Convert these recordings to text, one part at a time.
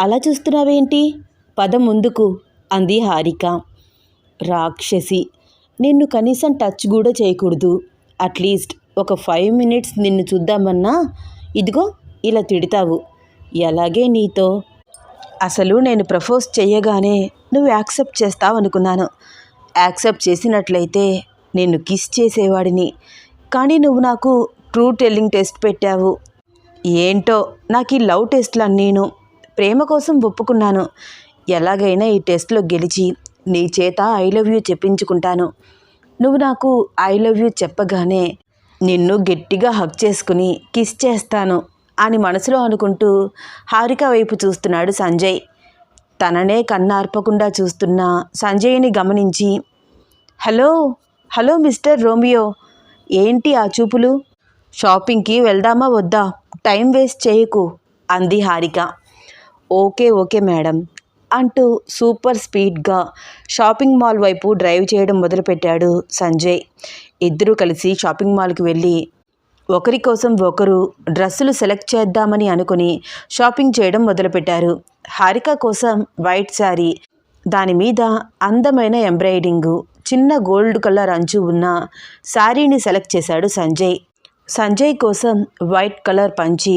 అలా చూస్తున్నావేంటి? పద ముందుకు అంది హారిక. రాక్షసి నిన్ను కనీసం టచ్ కూడా చేయకూడదు. అట్లీస్ట్ ఒక ఫైవ్ మినిట్స్ నిన్ను చూద్దామన్నా ఇదిగో ఇలా తిడతావు. ఎలాగే నీతో? అసలు నేను ప్రపోజ్ చేయగానే నువ్వు యాక్సెప్ట్ చేస్తావు అనుకున్నాను యాక్సెప్ట్ చేసినట్లయితే నేను కిస్ చేసేవాడిని. కానీ నువ్వు నాకు ట్రూ టెల్లింగ్ టెస్ట్ పెట్టావు. ఏంటో నాకు ఈ లవ్ టెస్ట్లు నేను ప్రేమ కోసం ఒప్పుకున్నాను. ఎలాగైనా ఈ టెస్ట్లో గెలిచి నీ చేత ఐ లవ్ యూ చెప్పించుకుంటాను. నువ్వు నాకు ఐ లవ్ యూ చెప్పగానే నిన్ను గట్టిగా హక్ చేసుకుని కిస్ చేస్తాను అని మనసులో అనుకుంటూ హారిక వైపు చూస్తున్నాడు సంజయ్. తననే కన్నార్పకుండా చూస్తున్న సంజయ్ని గమనించి హలో హలో మిస్టర్ రోమియో ఏంటి ఆ చూపులు? షాపింగ్కి వెళ్దామా వద్దా? టైం వేస్ట్ చేయకు అంది హారిక. ఓకే ఓకే మేడం అంటూ సూపర్ స్పీడ్గా షాపింగ్ మాల్ వైపు డ్రైవ్ చేయడం మొదలుపెట్టాడు సంజయ్. ఇద్దరూ కలిసి షాపింగ్ మాల్కి వెళ్ళి ఒకరి కోసం ఒకరు డ్రెస్సులు సెలెక్ట్ చేద్దామని అనుకుని షాపింగ్ చేయడం మొదలుపెట్టారు. హారిక కోసం వైట్ శారీ దాని మీద అందమైన ఎంబ్రాయిడింగు చిన్న గోల్డ్ కలర్ అంచు ఉన్న శారీని సెలెక్ట్ చేశాడు సంజయ్. సంజయ్ కోసం వైట్ కలర్ పంచి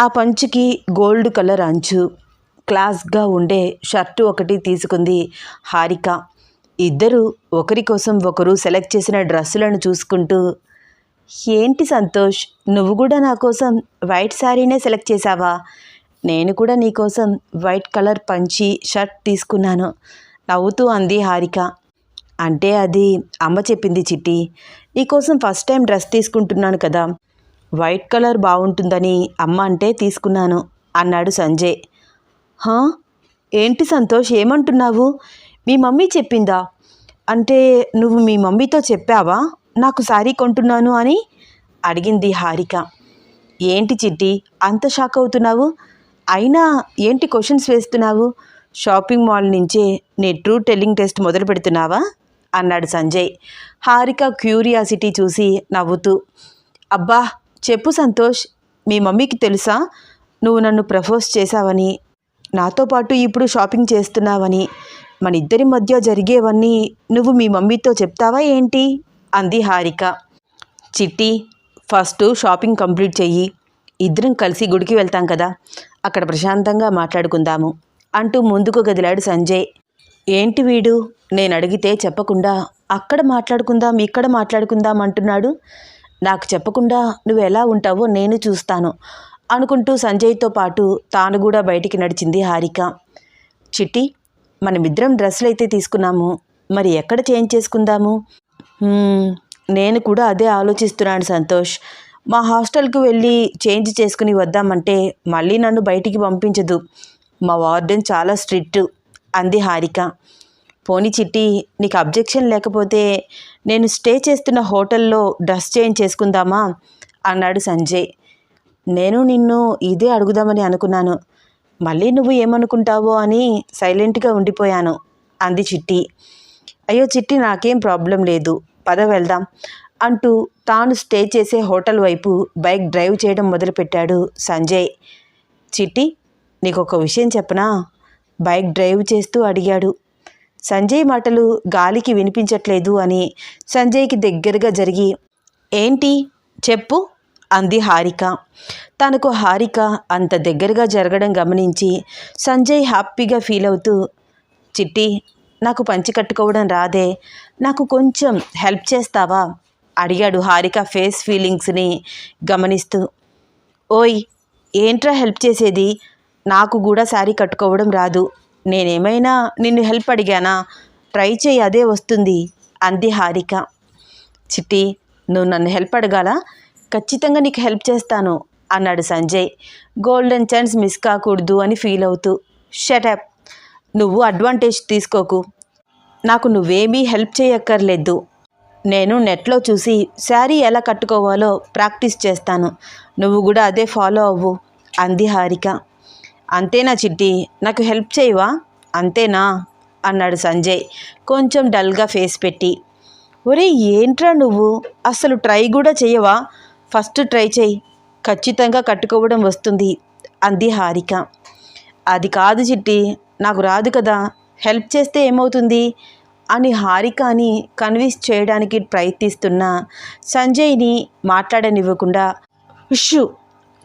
ఆ పంచుకి గోల్డ్ కలర్ అంచు క్లాస్గా ఉండే షర్టు ఒకటి తీసుకుంది హారిక. ఇద్దరు ఒకరి కోసం ఒకరు సెలెక్ట్ చేసిన డ్రెస్సులను చూసుకుంటూ ఏంటి సంతోష్ నువ్వు కూడా నా కోసం వైట్ శారీనే సెలెక్ట్ చేసావా నేను కూడా నీకోసం వైట్ కలర్ పంచి షర్ట్ తీసుకున్నాను నవ్వుతూ అంది హారిక. అంటే అది అమ్మ చెప్పింది చిట్టి నీకోసం ఫస్ట్ టైం డ్రెస్ తీసుకుంటున్నాను కదా వైట్ కలర్ బాగుంటుందని అమ్మ అంటే తీసుకున్నాను అన్నాడు సంజయ్. హా? ఏంటి సంతోష్? ఏమంటున్నావు? మీ మమ్మీ చెప్పిందా? అంటే నువ్వు మీ మమ్మీతో చెప్పావా? నాకు శారీ కొంటున్నాను అని అడిగింది హారిక. ఏంటి చిట్టి? అంత షాక్ అవుతున్నావు? అయినా ఏంటి క్వశ్చన్స్ వేస్తున్నావు? షాపింగ్ మాల్ నుంచే నీ ట్రూ టెల్లింగ్ టెస్ట్ మొదలు పెడుతున్నావా? అన్నాడు సంజయ్. హారిక క్యూరియాసిటీ చూసి నవ్వుతూ అబ్బా చెప్పు సంతోష్ మీ మమ్మీకి తెలుసా? నువ్వు నన్ను ప్రపోజ్ చేశావని నాతో పాటు ఇప్పుడు షాపింగ్ చేస్తున్నావని మన ఇద్దరి మధ్య జరిగేవన్నీ నువ్వు మీ మమ్మీతో చెప్తావా ఏంటి? అంది హారిక. చిట్టి ఫస్ట్ షాపింగ్ కంప్లీట్ చెయ్యి. ఇద్దరం కలిసి గుడికి వెళ్తాం కదా అక్కడ ప్రశాంతంగా మాట్లాడుకుందాము అంటూ ముందుకు గదిలాడు సంజయ్. ఏంటి వీడు? నేను అడిగితే చెప్పకుండా అక్కడ మాట్లాడుకుందాం ఇక్కడ మాట్లాడుకుందాం అంటున్నాడు. నాకు చెప్పకుండా నువ్వు ఎలా ఉంటావో నేను చూస్తాను. అనుకుంటూ సంజయ్తో పాటు తాను కూడా బయటికి నడిచింది హారిక. చిట్టి మనమిద్దరం డ్రెస్సులు అయితే తీసుకున్నాము. మరి ఎక్కడ చేంజ్ చేసుకుందాము? నేను కూడా అదే ఆలోచిస్తున్నాను సంతోష్. మా హాస్టల్కి వెళ్ళి చేంజ్ చేసుకుని వద్దామంటే మళ్ళీ నన్ను బయటికి పంపించదు. మా వార్డెన్ చాలా స్ట్రిక్ట్ అంది హారిక. పోనీ చిట్టి నీకు అబ్జెక్షన్ లేకపోతే నేను స్టే చేస్తున్న హోటల్లో డ్రెస్ చేంజ్ చేసుకుందామా? అన్నాడు సంజయ్. నేను నిన్ను ఇదే అడుగుదామని అనుకున్నాను. మళ్ళీ నువ్వు ఏమనుకుంటావో అని సైలెంట్గా ఉండిపోయాను అంది చిట్టి. అయ్యో చిట్టి నాకేం ప్రాబ్లం లేదు. పద వెళ్దాం అంటూ తాను స్టే చేసే హోటల్ వైపు బైక్ డ్రైవ్ చేయడం మొదలుపెట్టాడు సంజయ్. చిట్టి నీకు ఒక విషయం చెప్పనా? బైక్ డ్రైవ్ చేస్తూ అడిగాడు. సంజయ్ మాటలు గాలికి వినిపించట్లేదు అని సంజయ్కి దగ్గరగా జరిగి ఏంటి? చెప్పు. అంది హారిక. తనకు హారిక అంత దగ్గరగా జరగడం గమనించి సంజయ్ హ్యాపీగా ఫీల్ అవుతూ చిట్టి నాకు పంచి కట్టుకోవడం రాదే నాకు కొంచెం హెల్ప్ చేస్తావా? అడిగాడు హారిక ఫేస్ ఫీలింగ్స్ని గమనిస్తూ. ఓయ్ ఏంట్రా హెల్ప్ చేసేది? నాకు కూడా శారీ కట్టుకోవడం రాదు. నేనేమైనా నిన్ను హెల్ప్ అడిగానా? ట్రై చేయి అదే వస్తుంది అంది హారిక. చిట్టి నువ్వు నన్ను హెల్ప్ అడగాల? ఖచ్చితంగా నీకు హెల్ప్ చేస్తాను అన్నాడు సంజయ్. గోల్డెన్ ఛాన్స్ మిస్ కాకూడదు అని ఫీల్ అవుతూ. షటప్ నువ్వు అడ్వాంటేజ్ తీసుకోకు. నాకు నువ్వేమీ హెల్ప్ చేయక్కర్లేదు. నేను నెట్లో చూసి శారీ ఎలా కట్టుకోవాలో ప్రాక్టీస్ చేస్తాను. నువ్వు కూడా అదే ఫాలో అవ్వు అంది హారిక. అంతేనా చిట్టి నాకు హెల్ప్ చేయవా? అంతేనా? అన్నాడు సంజయ్ కొంచెం డల్గా ఫేస్ పెట్టి. ఒరే ఏంట్రా నువ్వు? అసలు ట్రై కూడా చేయవా? ఫస్ట్ ట్రై చేయి. ఖచ్చితంగా కట్టుకోవడం వస్తుంది అంది హారిక. అది కాదు చిట్టి నాకు రాదు కదా హెల్ప్ చేస్తే ఏమవుతుంది? అని హారికని కన్విన్స్ చేయడానికి ప్రయత్నిస్తున్న సంజయ్ని మాట్లాడనివ్వకుండా ఉషు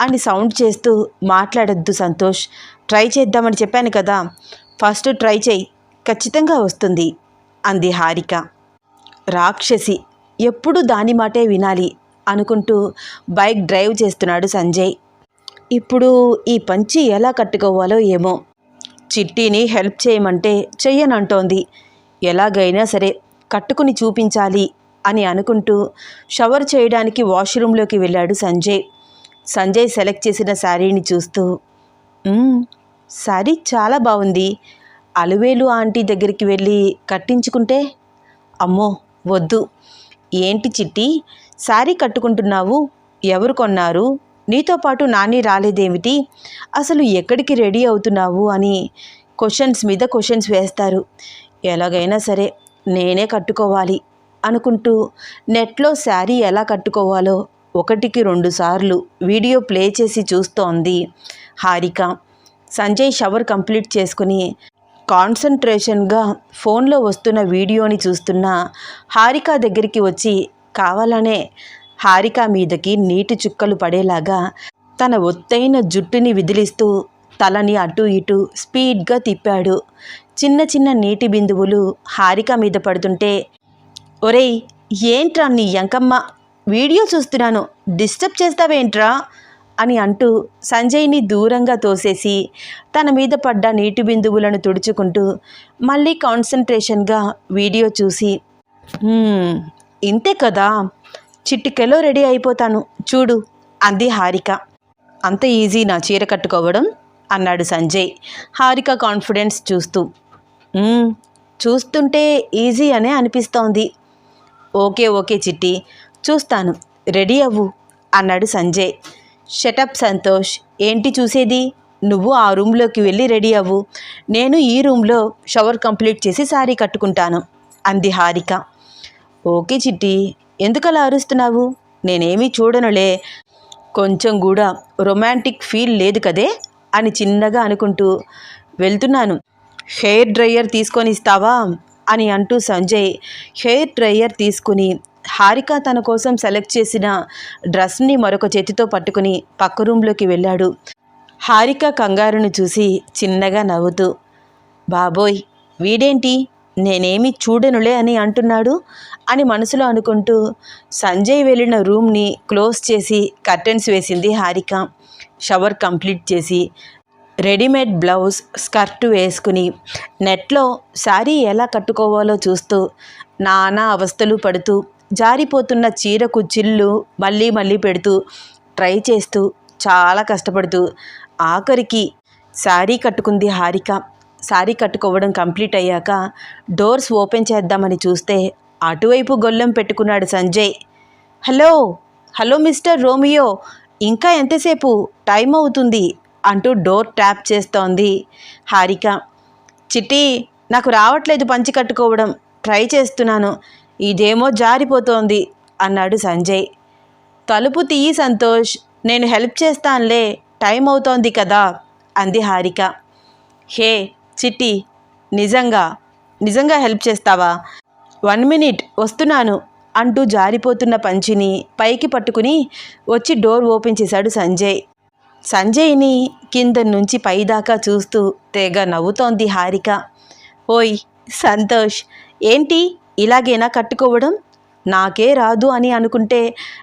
అని సౌండ్ చేస్తూ మాట్లాడొద్దు సంతోష్. ట్రై చేద్దామని చెప్పాను కదా ఫస్ట్ ట్రై చేయి ఖచ్చితంగా వస్తుంది అంది హారిక. రాక్షసి ఎప్పుడు దాని మాటే వినాలి అనుకుంటూ బైక్ డ్రైవ్ చేస్తున్నాడు సంజయ్. ఇప్పుడు ఈ పంచి ఎలా కట్టుకోవాలో ఏమో. చిట్టీని హెల్ప్ చేయమంటే చెయ్యనంటోంది. ఎలాగైనా సరే కట్టుకుని చూపించాలి అని అనుకుంటూ షవర్ చేయడానికి వాష్రూమ్లోకి వెళ్ళాడు సంజయ్. సంజయ్ సెలెక్ట్ చేసిన శారీని చూస్తూ శారీ చాలా బాగుంది అలువేలు ఆంటీ దగ్గరికి వెళ్ళి కట్టించుకుంటే? అమ్మో వద్దు. ఏంటి చిట్టి? శారీ కట్టుకుంటున్నావు? ఎవరు కొన్నారు? నీతో పాటు నాని రాలేదేమిటి? అసలు ఎక్కడికి రెడీ అవుతున్నావు అని క్వశ్చన్స్ మీద క్వశ్చన్స్ వేస్తారు. ఎలాగైనా సరే నేనే కట్టుకోవాలి అనుకుంటూ నెట్లో శారీ ఎలా కట్టుకోవాలో ఒకటికి రెండు సార్లు వీడియో ప్లే చేసి చూస్తోంది హారిక. సంజయ్ షవర్ కంప్లీట్ చేసుకుని కాన్సన్ట్రేషన్గా ఫోన్లో వస్తున్న వీడియోని చూస్తున్న హారిక దగ్గరికి వచ్చి కావాలనే. హారిక మీదకి నీటి చుక్కలు పడేలాగా తన ఒత్తైన జుట్టుని విదిలిస్తూ తలని అటు ఇటు స్పీడ్గా తిప్పాడు. చిన్న చిన్న నీటి బిందువులు హారిక మీద పడుతుంటే ఒరేయ్ ఏంట్రా నీ ఎంకమ్మ? వీడియో చూస్తున్నాను. డిస్టర్బ్ చేస్తావేంట్రా? అని అంటూ సంజయ్ని దూరంగా తోసేసి తన మీద పడ్డ నీటి బిందువులను తుడుచుకుంటూ మళ్ళీ కాన్సన్ట్రేషన్గా వీడియో చూసి ఇంతే కదా చిట్టికెలో రెడీ అయిపోతాను చూడు అంది హారిక. అంత ఈజీ నా చీర కట్టుకోవడం అన్నాడు సంజయ్ హారిక కాన్ఫిడెన్స్ చూస్తూ. చూస్తుంటే ఈజీ అనే అనిపిస్తోంది. ఓకే ఓకే చిట్టి చూస్తాను రెడీ అవ్వు అన్నాడు సంజయ్. షటప్ సంతోష్ ఏంటి చూసేది? నువ్వు ఆ రూమ్లోకి వెళ్ళి రెడీ అవ్వు. నేను ఈ రూమ్లో షవర్ కంప్లీట్ చేసి శారీ కట్టుకుంటాను. అంది హారిక. ఓకే చిట్టి. ఎందుకలా అరుస్తున్నావు? నేనేమీ చూడనులే. కొంచెం కూడా రొమాంటిక్ ఫీల్ లేదు కదే? అని చిన్నగా అనుకుంటూ వెళ్తున్నాను. హెయిర్ డ్రయ్యర్ తీసుకొని ఇస్తావా అని అంటూ సంజయ్ హెయిర్ డ్రయ్యర్ తీసుకుని హారిక తన కోసం సెలెక్ట్ చేసిన డ్రెస్ని మరొక చేతితో పట్టుకుని పక్క రూమ్లోకి వెళ్ళాడు. హారిక కంగారును చూసి చిన్నగా నవ్వుతూ బాబోయ్ వీడేంటి? నేనేమి చూడనులే అని అంటున్నాడు? అని మనసులో అనుకుంటూ సంజయ్ వెళ్ళిన రూమ్ని క్లోజ్ చేసి కర్టెన్స్ వేసింది హారిక. షవర్ కంప్లీట్ చేసి రెడీమేడ్ బ్లౌజ్ స్కర్ట్ వేసుకుని నెట్లో శారీ ఎలా కట్టుకోవాలో చూస్తూ నానా అవస్థలు పడుతూ జారిపోతున్న చీరకు చిల్లు మళ్ళీ మళ్ళీ పెడుతూ ట్రై చేస్తూ చాలా కష్టపడుతూ ఆఖరికి శారీ కట్టుకుంది హారిక. శారీ కట్టుకోవడం కంప్లీట్ అయ్యాక డోర్స్ ఓపెన్ చేద్దామని చూస్తే అటువైపు గొల్లెం పెట్టుకున్నాడు Sanjay. Hello hello mister Romeo ఇంకా ఎంతసేపు? టైం అవుతుంది అంటూ డోర్ ట్యాప్ చేస్తోంది హారిక. చిట్టి నాకు రావట్లేదు పంచి కట్టుకోవడం. ట్రై చేస్తున్నాను. ఇదేమో జారిపోతోంది అన్నాడు సంజయ్. తలుపు తీయి సంతోష్ నేను హెల్ప్ చేస్తానులే టైం అవుతోంది కదా అంది హారిక. హే చిట్టి నిజంగా నిజంగా హెల్ప్ చేస్తావా? వన్ మినిట్ వస్తున్నాను అంటూ జారిపోతున్న పంచిని పైకి పట్టుకుని వచ్చి డోర్ ఓపెన్ చేశాడు సంజయ్. సంజయ్ని కింద నుంచి పైదాకా చూస్తూ తెగ నవ్వుతోంది హారిక. ఓయ్ సంతోష్ ఏంటి? ఇలాగేనా కట్టుకోవడం? నాకే రాదు అని అనుకుంటే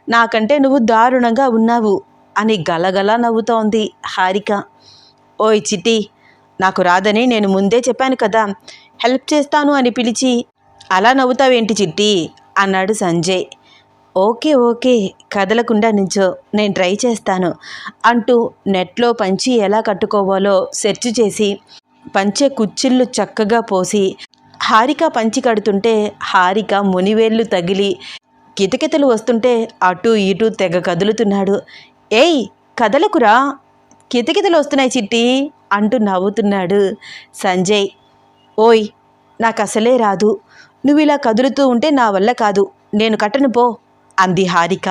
నాకంటే నువ్వు దారుణంగా ఉన్నావు అని గలగల నవ్వుతోంది హారిక. ఓయ్ చిట్టి నాకు రాదని నేను ముందే చెప్పాను కదా హెల్ప్ చేస్తాను అని పిలిచి అలా నవ్వుతావేంటి చిట్టి? అన్నాడు సంజయ్. ఓకే ఓకే కదలకుండా నుంచో నేను ట్రై చేస్తాను అంటూ నెట్లో పంచి ఎలా కట్టుకోవాలో సెర్చ్ చేసి పంచే కుచ్చిళ్ళు చక్కగా పోసి హారిక పంచి కడుతుంటే హారిక మునివేళ్ళు తగిలి కితకితలు వస్తుంటే అటు ఇటు తెగ కదులుతున్నాడు. ఏయ్ కదలకురా. కితకితలు వస్తున్నాయి చిట్టి అంటూ నవ్వుతున్నాడు సంజయ్. ఓయ్ నాకు అసలే రాదు. నువ్వు ఇలా కదులుతూ ఉంటే నా వల్ల కాదు. నేను కట్టను పో అంది హారిక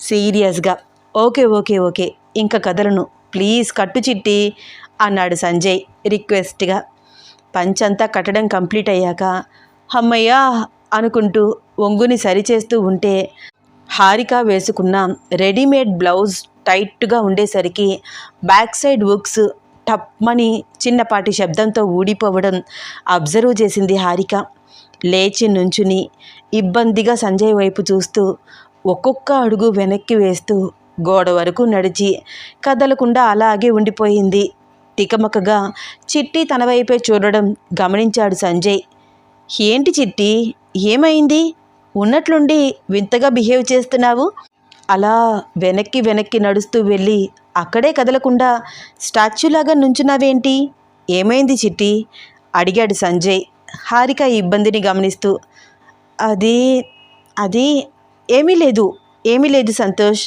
సీరియస్గా. Okay okay okay. ఇంకా కదలను. ప్లీజ్ కట్టు చిట్టి అన్నాడు సంజయ్ రిక్వెస్ట్గా. పంచంతా కట్టడం కంప్లీట్ అయ్యాక అమ్మయ్యా అనుకుంటూ ఒంగుని సరిచేస్తూ ఉంటే హారిక వేసుకున్న రెడీమేడ్ బ్లౌజ్ టైట్గా ఉండేసరికి బ్యాక్ సైడ్ వుక్స్ టప్మని చిన్నపాటి శబ్దంతో ఊడిపోవడం అబ్జర్వ్ చేసింది హారిక. లేచి నుంచుని ఇబ్బందిగా సంజయ్ వైపు చూస్తూ ఒక్కొక్క అడుగు వెనక్కి వేస్తూ గోడ వరకు నడిచి కదలకుండా అలాగే ఉండిపోయింది. తికమకగా చిట్టి తన వైపే చూడడం గమనించాడు సంజయ్. ఏంటి చిట్టి? ఏమైంది? ఉన్నట్లుండి వింతగా బిహేవ్ చేస్తున్నావు? అలా వెనక్కి వెనక్కి నడుస్తూ వెళ్ళి అక్కడే కదలకుండా స్టాచ్యూలాగా నుంచున్నావేంటి? ఏమైంది చిట్టి? అడిగాడు సంజయ్ హారిక ఇబ్బందిని గమనిస్తూ. అది అది ఏమీ లేదు ఏమీ లేదు సంతోష్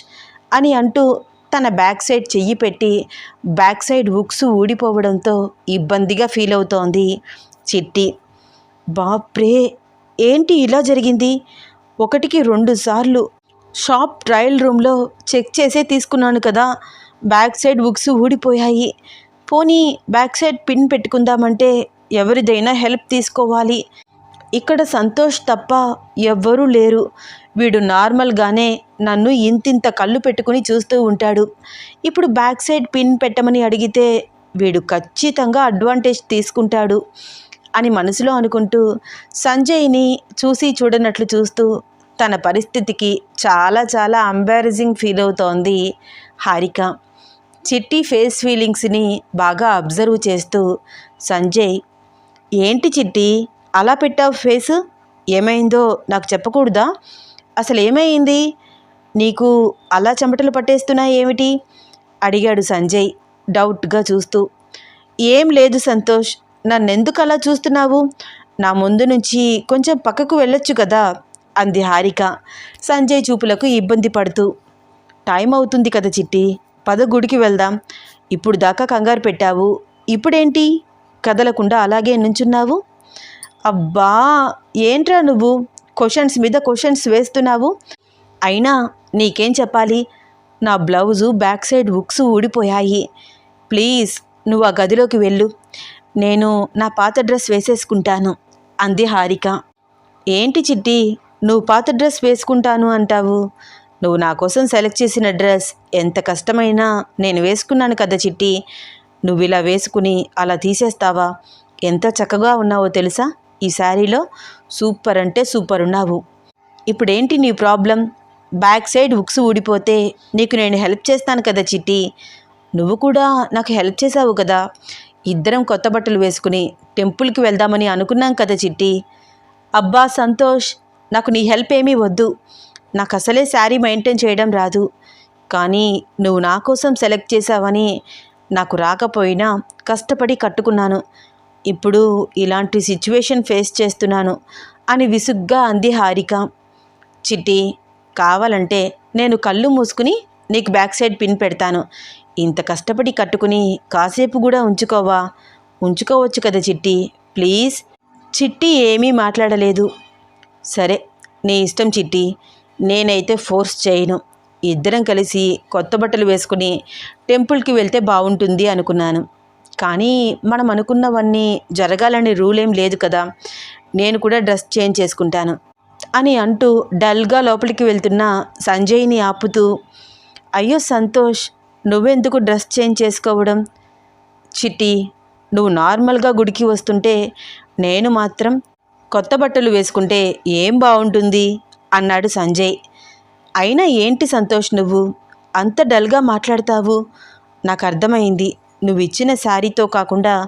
అని అంటూ తన బ్యాక్ సైడ్ చెయ్యి పెట్టి బ్యాక్ సైడ్ ఉక్స్ ఊడిపోవడంతో ఇబ్బందిగా ఫీల్ అవుతోంది చిట్టి. బాప్రే ఏంటి ఇలా జరిగింది? ఒకటికి రెండు సార్లు షాప్ ట్రయల్ రూమ్లో చెక్ చేసే తీసుకున్నాను కదా బ్యాక్ సైడ్ బుక్స్ ఊడిపోయాయి. పోనీ బ్యాక్ సైడ్ పిన్ పెట్టుకుందామంటే ఎవరిదైనా హెల్ప్ తీసుకోవాలి. ఇక్కడ సంతోష్ తప్ప ఎవ్వరూ లేరు. వీడు నార్మల్గానే నన్ను ఇంతింత కళ్ళు పెట్టుకుని చూస్తూ ఉంటాడు. ఇప్పుడు బ్యాక్ సైడ్ పిన్ పెట్టమని అడిగితే వీడు ఖచ్చితంగా అడ్వాంటేజ్ తీసుకుంటాడు అని మనసులో అనుకుంటూ సంజయ్ని చూసి చూడనట్లు చూస్తూ తన పరిస్థితికి చాలా చాలా అంబారజింగ్ ఫీల్ అవుతోంది హారిక. చిట్టి ఫేస్ ఫీలింగ్స్ని బాగా అబ్జర్వ్ చేస్తూ సంజయ్ ఏంటి చిట్టి? అలా పెట్టావు ఫేస్ ఏమైందో నాకు చెప్పకూడదా? అసలు ఏమైంది నీకు అలా చెమటలు పట్టేస్తున్నాయి ఏమిటి? అడిగాడు సంజయ్ డౌట్గా చూస్తూ. ఏం లేదు సంతోష్ నన్నెందుకు అలా చూస్తున్నావు? నా ముందు నుంచి కొంచెం పక్కకు వెళ్ళొచ్చు కదా? అంది హారిక. సంజయ్ చూపులకు ఇబ్బంది పడుతూ. టైం అవుతుంది కదా చిట్టి పద గుడికి వెళ్దాం. ఇప్పుడు దాకా కంగారు పెట్టావు. ఇప్పుడేంటి? కదలకుండా అలాగే నుంచున్నావు? అబ్బా ఏంట్రా నువ్వు? క్వశ్చన్స్ మీద క్వశ్చన్స్ వేస్తున్నావు? అయినా నీకేం చెప్పాలి? నా బ్లౌజు బ్యాక్ సైడ్ బుక్స్ ఊడిపోయాయి. ప్లీజ్ నువ్వు ఆ గదిలోకి వెళ్ళు. నేను నా పాత డ్రెస్ వేసేసుకుంటాను అంది హారిక. ఏంటి చిట్టి నువ్వు పాత డ్రెస్ వేసుకుంటాను అంటావు? నువ్వు నా కోసం సెలెక్ట్ చేసిన డ్రెస్ ఎంత కష్టమైనా నేను వేసుకున్నాను కదా చిట్టి. నువ్వు ఇలా వేసుకుని అలా తీసేస్తావా? ఎంత చక్కగా ఉన్నావో తెలుసా? ఈ శారీలో సూపర్ అంటే సూపర్ ఉన్నావు. ఇప్పుడేంటి నీ ప్రాబ్లం? బ్యాక్ సైడ్ హుక్స్ ఊడిపోతే నీకు నేను హెల్ప్ చేస్తాను కదా చిట్టి. నువ్వు కూడా నాకు హెల్ప్ చేసావు కదా. ఇద్దరం కొత్త బట్టలు వేసుకుని టెంపుల్కి వెళ్దామని అనుకున్నాం కదా చిట్టి. అబ్బా సంతోష్ నాకు నీ హెల్ప్ ఏమీ వద్దు. నాకు అసలే శారీ మెయింటైన్ చేయడం రాదు. కానీ నువ్వు నా కోసం సెలెక్ట్ చేసావని నాకు రాకపోయినా కష్టపడి కట్టుకున్నాను. ఇప్పుడు ఇలాంటి సిచ్యువేషన్ ఫేస్ చేస్తున్నాను అని విసుగ్గా అంది హారిక. చిట్టి కావాలంటే నేను కళ్ళు మూసుకుని నీకు బ్యాక్ సైడ్ పిన్ పెడతాను. ఇంత కష్టపడి కట్టుకుని కాసేపు కూడా ఉంచుకోవా? ఉంచుకోవచ్చు కదా చిట్టి ప్లీజ్ చిట్టి ఏమీ మాట్లాడలేదు. సరే నీ ఇష్టం చిట్టి నేనైతే ఫోర్స్ చేయను. ఇద్దరం కలిసి కొత్త బట్టలు వేసుకుని టెంపుల్కి వెళ్తే బాగుంటుంది అనుకున్నాను. కానీ మనం అనుకున్నవన్నీ జరగాలని రూల్ ఏం లేదు కదా. నేను కూడా డ్రెస్ చేంజ్ చేసుకుంటాను. అని అంటూ డల్గా లోపలికి వెళ్తున్న సంజయ్ని ఆపుతూ అయ్యో సంతోష్ నువ్వెందుకు డ్రెస్ చేంజ్ చేసుకోవడం? చిట్టి నువ్వు నార్మల్గా గుడికి వస్తుంటే నేను మాత్రం కొత్త బట్టలు వేసుకుంటే ఏం బాగుంటుంది? అన్నాడు సంజయ్. అయినా ఏంటి సంతోష్ నువ్వు? అంత డల్గా మాట్లాడతావు? నాకు అర్థమైంది. నువ్వు ఇచ్చిన శారీతో కాకుండా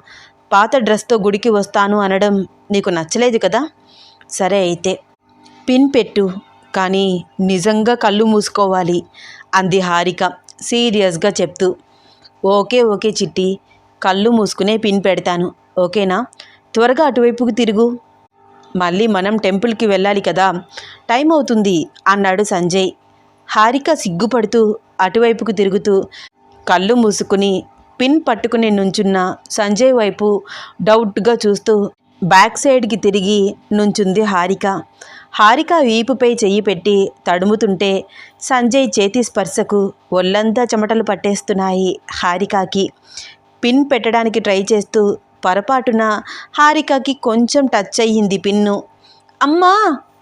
పాత డ్రెస్తో గుడికి వస్తాను అనడం నీకు నచ్చలేదు కదా? సరే అయితే. పిన్ పెట్టు కానీ నిజంగా కళ్ళు మూసుకోవాలి అంది హారిక సీరియస్గా చెప్తూ. ఓకే ఓకే చిట్టి కళ్ళు మూసుకునే పిన్ పెడతాను. ఓకేనా? త్వరగా అటువైపుకు తిరుగు. మళ్ళీ మనం టెంపుల్కి వెళ్ళాలి కదా? టైం అవుతుంది అన్నాడు సంజయ్. హారిక సిగ్గుపడుతూ అటువైపుకు తిరుగుతూ కళ్ళు మూసుకుని పిన్ పట్టుకుని నుంచున్న సంజయ్ వైపు డౌట్గా చూస్తూ బ్యాక్ సైడ్కి తిరిగి నుంచుంది హారిక. హారిక వీపుపై చెయ్యి పెట్టి తడుముతుంటే సంజయ్ చేతి స్పర్శకు ఒళ్ళంతా చెమటలు పట్టేస్తున్నాయి హారికకి. పిన్ పెట్టడానికి ట్రై చేస్తూ పొరపాటున హారికకి కొంచెం టచ్ అయ్యింది పిన్ను. అమ్మా!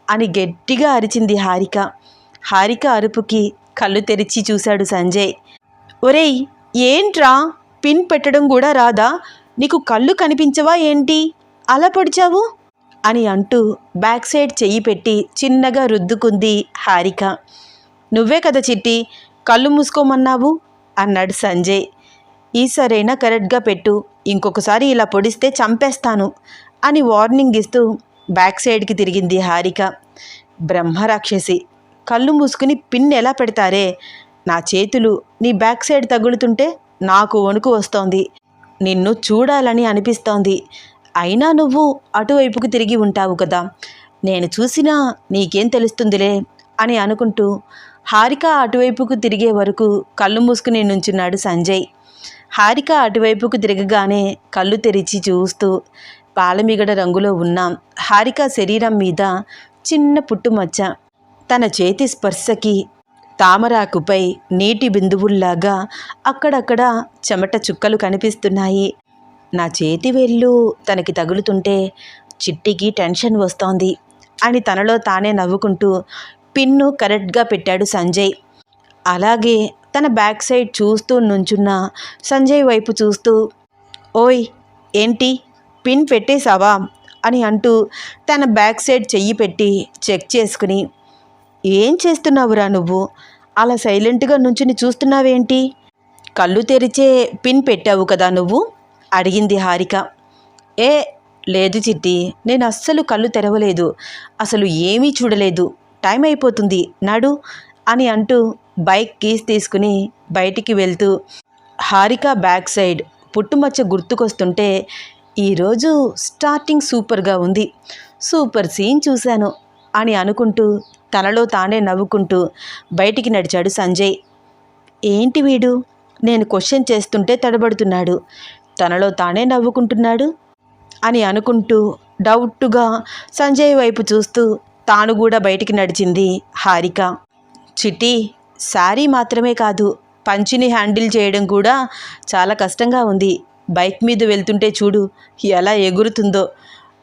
అని గట్టిగా అరిచింది హారిక. హారిక అరుపుకి కళ్ళు తెరిచి చూశాడు సంజయ్. ఒరేయ్ ఏంట్రా? పిన్ పెట్టడం కూడా రాదా? నీకు కళ్ళు కనిపించవా ఏంటి? అలా పొడిచావు? అని అంటూ బ్యాక్ సైడ్ చెయ్యి పెట్టి చిన్నగా రుద్దుకుంది హారిక. నువ్వే కదా చిట్టి కళ్ళు మూసుకోమన్నావు? అన్నాడు సంజయ్. ఈసారైనా కరెక్ట్గా పెట్టు ఇంకొకసారి ఇలా పొడిస్తే చంపేస్తాను అని వార్నింగ్ ఇస్తూ బ్యాక్ సైడ్కి తిరిగింది హారిక. బ్రహ్మరాక్షసి కళ్ళు మూసుకుని పిన్ ఎలా పెడతారే? నా చేతులు నీ బ్యాక్ సైడ్ తగులుతుంటే నాకు వణుకు వస్తోంది. నిన్ను చూడాలని అనిపిస్తోంది. అయినా నువ్వు అటువైపుకు తిరిగి ఉంటావు కదా. నేను చూసినా నీకేం తెలుస్తుందిలే అని అనుకుంటూ హారిక అటువైపుకు తిరిగే వరకు కళ్ళు మూసుకుని నుంచున్నాడు సంజయ్. హారిక అటువైపుకు తిరగగానే కళ్ళు తెరిచి చూస్తూ పాలమిగడ రంగులో ఉన్న హారిక శరీరం మీద చిన్న పుట్టుమచ్చ తన చేతి స్పర్శకి తామరాకుపై నీటి బిందువుల్లాగా అక్కడక్కడ చెమట చుక్కలు కనిపిస్తున్నాయి. నా చేతి వేళ్ళు తనకి తగులుతుంటే చిట్టికి టెన్షన్ వస్తోంది అని తనలో తానే నవ్వుకుంటూ పిన్ను కరెక్ట్గా పెట్టాడు సంజయ్. అలాగే తన బ్యాక్ సైడ్ చూస్తూ నుంచున్న సంజయ్ వైపు చూస్తూ ఓయ్ ఏంటి? పిన్ పెట్టేశావా? అని అంటూ తన బ్యాక్ సైడ్ చెయ్యి పెట్టి చెక్ చేసుకుని ఏం చేస్తున్నావురా నువ్వు? అలా సైలెంట్గా నుంచుని చూస్తున్నావేంటి? కళ్ళు తెరిచే పిన్ పెట్టావు కదా నువ్వు? అడిగింది హారిక. ఏ లేదు చిట్టి నేను అస్సలు కళ్ళు తెరవలేదు. అసలు ఏమీ చూడలేదు. టైం అయిపోతుంది నడు అని అంటూ బైక్ కీస్ తీసుకుని బయటికి వెళ్తూ హారిక బ్యాక్ సైడ్ పుట్టుమచ్చ గుర్తుకొస్తుంటే ఈరోజు స్టార్టింగ్ సూపర్గా ఉంది. సూపర్ సీన్ చూశాను అని అనుకుంటూ తనలో తానే నవ్వుకుంటూ బయటికి నడిచాడు సంజయ్. ఏంటి వీడు? నేను క్వశ్చన్ చేస్తుంటే తడబడుతున్నాడు. తనలో తానే నవ్వుకుంటున్నాడు? అని అనుకుంటూ డౌట్గా సంజయ్ వైపు చూస్తూ తాను కూడా బయటికి నడిచింది హారిక. చిట్టి శారీ మాత్రమే కాదు పంచిని హ్యాండిల్ చేయడం కూడా చాలా కష్టంగా ఉంది. బైక్ మీద వెళ్తుంటే చూడు ఎలా ఎగురుతుందో.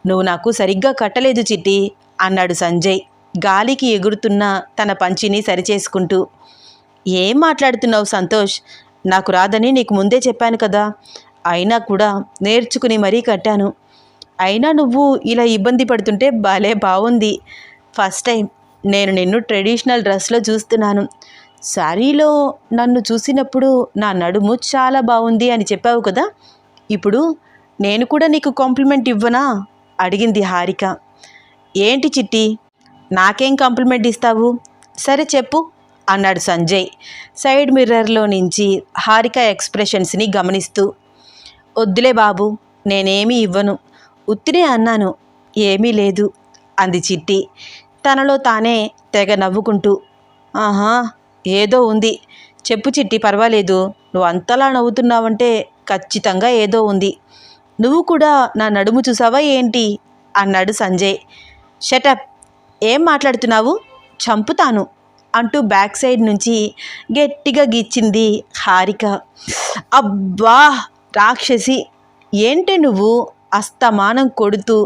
నువ్వు నాకు సరిగ్గా కట్టలేదు చిట్టి అన్నాడు సంజయ్. గాలికి ఎగురుతున్న తన పంచిని సరిచేసుకుంటూ ఏం మాట్లాడుతున్నావు సంతోష్? నాకు రాదని నీకు ముందే చెప్పాను కదా. అయినా కూడా నేర్చుకుని మరీ కట్టాను. అయినా నువ్వు ఇలా ఇబ్బంది పడుతుంటే భలే బాగుంది ఫస్ట్ టైం నేను నిన్ను ట్రెడిషనల్ డ్రెస్లో చూస్తున్నాను. శారీలో నన్ను చూసినప్పుడు నా నడుము చాలా బాగుంది అని చెప్పావు కదా. ఇప్పుడు నేను కూడా నీకు కాంప్లిమెంట్ ఇవ్వనా? అడిగింది హారిక. ఏంటి చిట్టి? నాకేం కాంప్లిమెంట్ ఇస్తావు? సరే చెప్పు అన్నాడు సంజయ్. సైడ్ మిర్రర్లో నుంచి హారిక ఎక్స్ప్రెషన్స్ని గమనిస్తూ వద్దులే బాబు నేనేమీ ఇవ్వను. ఉత్తినే అన్నాను ఏమీ లేదు అంది చిట్టి. తనలో తానే తెగ నవ్వుకుంటూ ఆహా ఏదో ఉంది. చెప్పు చిట్టి పర్వాలేదు నువ్వు అంతలా నవ్వుతున్నావంటే ఖచ్చితంగా ఏదో ఉంది. నువ్వు కూడా నా నడుము చూసావా ఏంటి? అన్నాడు సంజయ్. షటప్ ఏం మాట్లాడుతున్నావు? చంపుతాను అంటూ బ్యాక్ సైడ్ నుంచి గట్టిగా గిచ్చింది హారిక. అబ్బా! రాక్షసి! ఏంటి నువ్వు? అస్తమానం కొడుతూ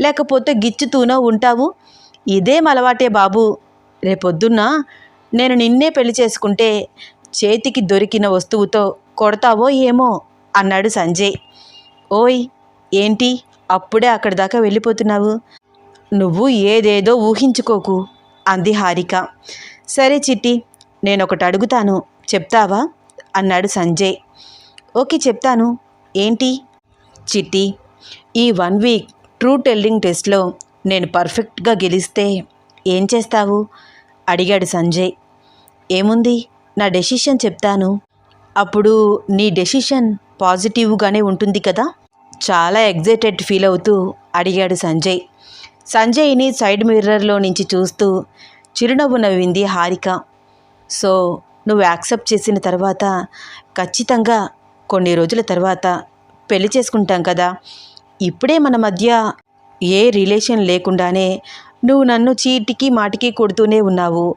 లేకపోతే గిచ్చుతూనో ఉంటావు? ఇదేం అలవాటే బాబు. రేపొద్దున్న నేను నిన్నే పెళ్ళి చేసుకుంటే చేతికి దొరికిన వస్తువుతో కొడతావో ఏమో అన్నాడు సంజయ్. ఓయ్! ఏంటి? అప్పుడే అక్కడి దాకా వెళ్ళిపోతున్నావు? నువ్వు ఏదేదో ఊహించుకోకు అంది హారిక. సరే చిట్టి నేను ఒకటి అడుగుతాను చెప్తావా? అన్నాడు సంజయ్. ఓకే చెప్తాను. ఏంటి? చిట్టి ఈ వన్ వీక్ ట్రూ టెల్లింగ్ టెస్ట్లో నేను పర్ఫెక్ట్గా గెలిస్తే ఏం చేస్తావు? అడిగాడు సంజయ్. ఏముంది? నా డెసిషన్ చెప్తాను. అప్పుడు నీ డెసిషన్ పాజిటివ్గానే ఉంటుంది కదా? చాలా ఎగ్జైటెడ్ ఫీల్ అవుతూ అడిగాడు సంజయ్. సంజయ్ని సైడ్ మిర్రర్లో నుంచి చూస్తూ చిరునవ్వు నవ్వింది హారిక. సో నువ్వు యాక్సెప్ట్ చేసిన తర్వాత ఖచ్చితంగా కొన్ని రోజుల తర్వాత పెళ్ళి చేసుకుంటాం కదా. ఇప్పుడే మన మధ్య ఏ రిలేషన్ లేకుండానే నువ్వు నన్ను చీటికి మాటికి కొడుతూనే ఉన్నావు.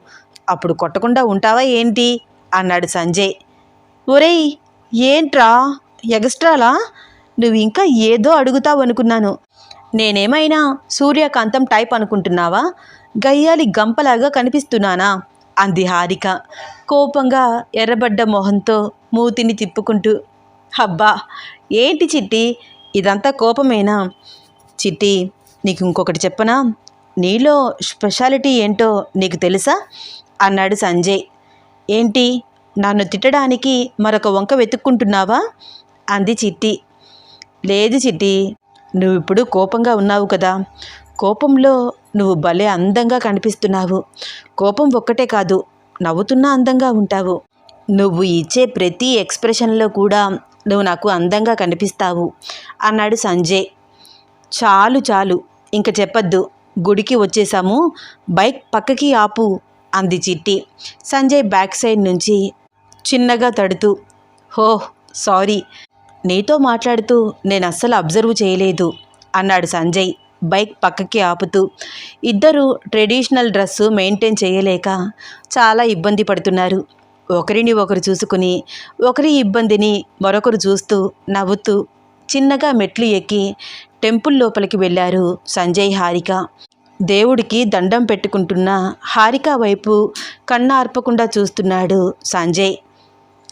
అప్పుడు కొట్టకుండా ఉంటావా ఏంటి? అన్నాడు సంజయ్. ఒరేయ్ ఏంట్రా? ఎగస్ట్రాలా? నువ్వు ఇంకా ఏదో అడుగుతావు అనుకున్నాను నేనేమైనా సూర్యకాంతం టైప్ అనుకుంటున్నావా? గయ్యాలి గంపలాగా కనిపిస్తున్నానా? అంది హారిక కోపంగా ఎర్రబడ్డ మొహంతో మూతిని తిప్పుకుంటూ. అబ్బా ఏంటి చిట్టి? ఇదంతా కోపమేనా? చిట్టి నీకు ఇంకొకటి చెప్పనా? నీలో స్పెషాలిటీ ఏంటో నీకు తెలుసా? అన్నాడు సంజయ్. ఏంటి నన్ను తిట్టడానికి మరొక వంక వెతుక్కుంటున్నావా? అంది చిట్టి. లేదు చిట్టి నువ్వు ఇప్పుడు కోపంగా ఉన్నావు కదా. కోపంలో నువ్వు భలే అందంగా కనిపిస్తున్నావు. కోపం ఒక్కటే కాదు నవ్వుతున్నా అందంగా ఉంటావు. నువ్వు ఇచ్చే ప్రతి ఎక్స్ప్రెషన్లో కూడా నువ్వు నాకు అందంగా కనిపిస్తావు అన్నాడు సంజయ్. చాలు చాలు ఇంక చెప్పద్దు గుడికి వచ్చేసాము బైక్ పక్కకి ఆపు అంది చిట్టి. సంజయ్ బ్యాక్ సైడ్ నుంచి చిన్నగా తడుతూ హో సారీ నీతో మాట్లాడుతూ నేను అస్సలు అబ్జర్వ్ చేయలేదు అన్నాడు సంజయ్ బైక్ పక్కకి ఆపుతూ. ఇద్దరు ట్రెడిషనల్ డ్రెస్సు మెయింటైన్ చేయలేక చాలా ఇబ్బంది పడుతున్నారు. ఒకరిని ఒకరు చూసుకుని ఒకరి ఇబ్బందిని మరొకరు చూస్తూ నవ్వుతూ చిన్నగా మెట్లు ఎక్కి టెంపుల్ లోపలికి వెళ్ళారు సంజయ్ హారిక. దేవుడికి దండం పెట్టుకుంటున్న హారిక వైపు కన్నార్పకుండా చూస్తున్నాడు సంజయ్.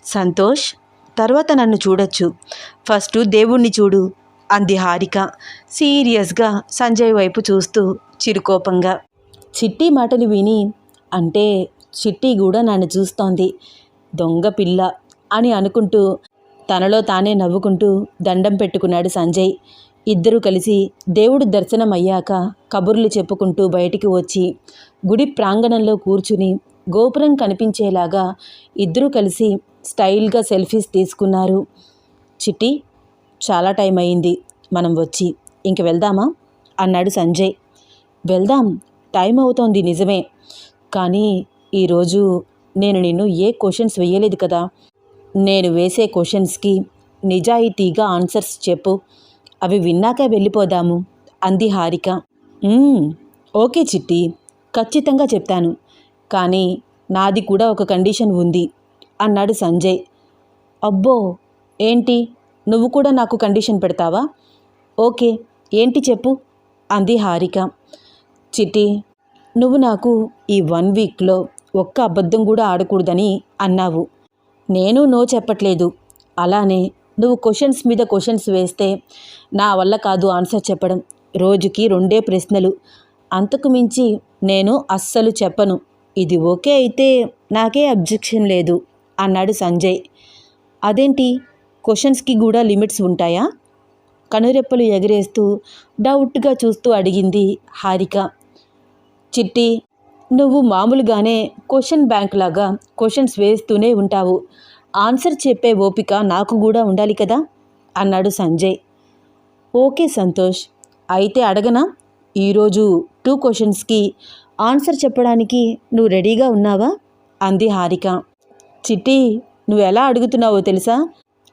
సంతోష్? తర్వాత నన్ను చూడొచ్చు. ఫస్ట్ దేవుణ్ణి చూడు అంది హారిక. సీరియస్గా సంజయ్ వైపు చూస్తూ చిరుకోపంగా. చిట్టి మాటలు విని అంటే చిట్టి కూడా నన్ను చూస్తోంది. దొంగ పిల్ల అని అనుకుంటూ తనలో తానే నవ్వుకుంటూ దండం పెట్టుకున్నాడు సంజయ్. ఇద్దరూ కలిసి దేవుడు దర్శనం అయ్యాక కబుర్లు చెప్పుకుంటూ బయటికి వచ్చి గుడి ప్రాంగణంలో కూర్చుని గోపురం కనిపించేలాగా ఇద్దరూ కలిసి స్టైల్గా సెల్ఫీస్ తీసుకున్నారు. చిట్టి చాలా టైం అయింది మనం వచ్చి. ఇంక వెళ్దామా? అన్నాడు సంజయ్. వెళ్దాం టైం అవుతోంది నిజమే. కానీ ఈరోజు నేను నిన్ను ఏ క్వశ్చన్స్ వేయలేదు కదా. నేను వేసే క్వశ్చన్స్కి నిజాయితీగా ఆన్సర్స్ చెప్పు. అవి విన్నాక వెళ్ళిపోదాము అంది హారిక. ఓకే చిట్టి ఖచ్చితంగా చెప్తాను. కానీ నాది కూడా ఒక కండిషన్ ఉంది. అన్నాడు సంజయ్. అబ్బో ఏంటి? నువ్వు కూడా నాకు కండిషన్ పెడతావా? ఓకే ఏంటి చెప్పు అంది హారిక. చిట్టి నువ్వు నాకు ఈ వన్ వీక్లో ఒక్క అబద్ధం కూడా ఆడకూడదని అన్నావు. నేను నో చెప్పట్లేదు. అలానే నువ్వు క్వశ్చన్స్ మీద క్వశ్చన్స్ వేస్తే నా వల్ల కాదు ఆన్సర్ చెప్పడం. రోజుకి రెండే ప్రశ్నలు. అంతకు మించి నేను అస్సలు చెప్పను. ఇది ఓకే అయితే నాకే అబ్జెక్షన్ లేదు. అన్నాడు సంజయ్. అదేంటి? క్వశ్చన్స్కి కూడా లిమిట్స్ ఉంటాయా? కనురెప్పలు ఎగరేస్తూ డౌట్గా చూస్తూ అడిగింది హారిక. చిట్టి నువ్వు మామూలుగానే క్వశ్చన్ బ్యాంక్ లాగా క్వశ్చన్స్ వేస్తూనే ఉంటావు. ఆన్సర్ చెప్పే ఓపిక నాకు కూడా ఉండాలి కదా? అన్నాడు సంజయ్. ఓకే సంతోష్. అయితే అడగనా? ఈరోజు టూ క్వశ్చన్స్కి ఆన్సర్ చెప్పడానికి నువ్వు రెడీగా ఉన్నావా? అంది హారిక. చిట్టి నువ్వు ఎలా అడుగుతున్నావో తెలుసా?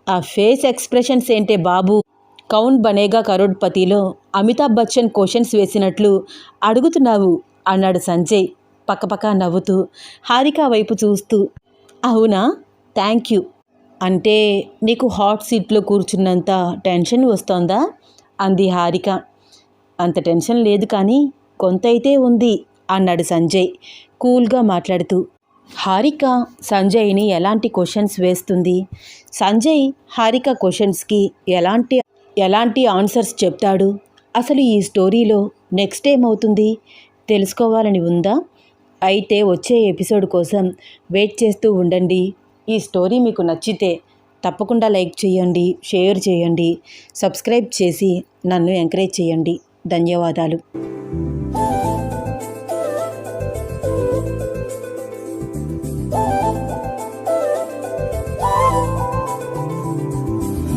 ఆ ఫేస్ ఎక్స్ప్రెషన్స్ ఏంటే బాబు? కౌన్ బనేగా కరోడ్పతిలో అమితాబ్ బచ్చన్ క్వశ్చన్స్ వేసినట్లు అడుగుతున్నావు అన్నాడు సంజయ్ పక్కపక్క నవ్వుతూ హారిక వైపు చూస్తూ. అవునా? Thank you. అంటే నీకు హాట్ సీట్లో కూర్చున్నంత టెన్షన్ వస్తోందా? అంది హారిక. అంత టెన్షన్ లేదు కానీ కొంత అయితే ఉంది అన్నాడు సంజయ్ కూల్గా మాట్లాడుతూ. హారిక సంజయ్ని ఎలాంటి క్వశ్చన్స్ వేస్తుంది? సంజయ్ హారిక క్వశ్చన్స్కి ఎలాంటి ఎలాంటి ఆన్సర్స్ చెప్తాడు? అసలు ఈ స్టోరీలో నెక్స్ట్ ఏమవుతుంది? తెలుసుకోవాలని ఉందా? అయితే వచ్చే ఎపిసోడ్ కోసం వెయిట్ చేస్తూ ఉండండి. ఈ స్టోరీ మీకు నచ్చితే తప్పకుండా లైక్ చేయండి షేర్ చేయండి సబ్స్క్రైబ్ చేసి నన్ను ఎంకరేజ్ చేయండి. ధన్యవాదాలు.